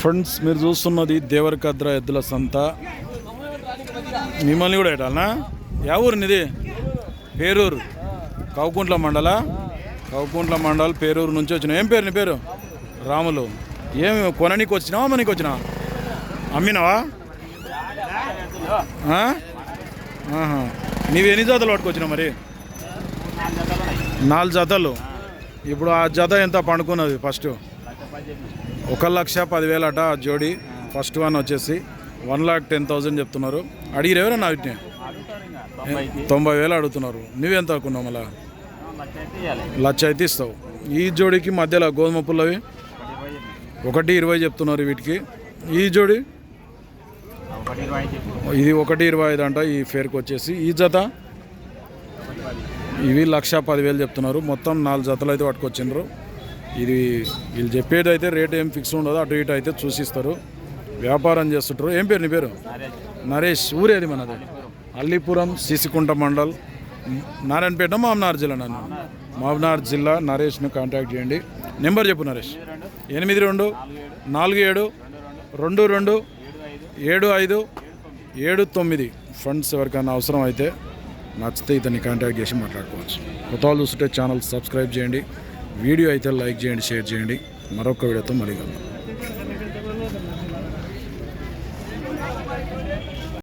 Friends మీరు చూస్తున్నది దేవరకద్ర ఎద్దుల సంత. మిమ్మల్ని కూడా ఎటాలనా యా ఊరు పేరూరు. కౌకుంట్ల మండల. కౌకుంట్ల మండల్ పేరూరు నుంచి వచ్చిన. ఏం పేరు నీ పేరు? రాములు. ఏమి కొననీకి వచ్చినావా మనకి వచ్చినా అమ్మినావా? ఆ? నీవు ఎన్ని జతలు పట్టుకొచ్చినావు మరి? నాలుగు జతలు. ఇప్పుడు ఆ జత ఎంత పండుకున్నది ఫస్ట్ ఒక లక్ష పదివేలు అట ఆ జోడి. ఫస్ట్ వన్ వచ్చేసి వన్ లాక్ టెన్ థౌజండ్ చెప్తున్నారు. అడిగిరు ఎవరన్నా వీటిని తొంభై వేలు అడుగుతున్నారు. నువ్వెంత అనుకున్నావు మళ్ళా? లక్ష అయితే ఇస్తావు. ఈ జోడికి మధ్యలో గోధుమ పుల్లవి ఒకటి ఇరవై చెప్తున్నారు వీటికి. ఈ జోడి? ఇది ఒకటి ఇరవై ఐదు అంట ఈ ఫేర్కి వచ్చేసి. ఈ జత? ఇవి లక్ష పదివేలు చెప్తున్నారు. మొత్తం నాలుగు జతలు అయితే పట్టుకొచ్చిండ్రు. ఇది వీళ్ళు చెప్పేది అయితే రేట్ ఏం ఫిక్స్ ఉండదు అటు ఇటు అయితే చూసిస్తారు. వ్యాపారం చేస్తుంటారు. ఏం పేరు నీ పేరు? నరేష్. ఊరేది మనది? అల్లీపురం సిసికుంట మండల్. నారాయణపేట మామనార్ జిల్లా నన్ను. మామనార్ జిల్లా నరేష్ను కాంటాక్ట్ చేయండి. నెంబర్ చెప్పు నరేష్. ఎనిమిది రెండు నాలుగు ఏడు రెండు రెండు ఏడు ఐదు ఏడు తొమ్మిది. ఫండ్స్ ఎవరికైనా అవసరం అయితే నచ్చితే ఇతన్ని కాంటాక్ట్ చేసి మాట్లాడుకోవచ్చు. కొత్త వాళ్ళు చూస్తుంటే ఛానల్ సబ్స్క్రైబ్ చేయండి. వీడియో అయితే లైక్ చేయండి షేర్ చేయండి. మరొక వీడియోతో మళ్ళీ కలుగుతాం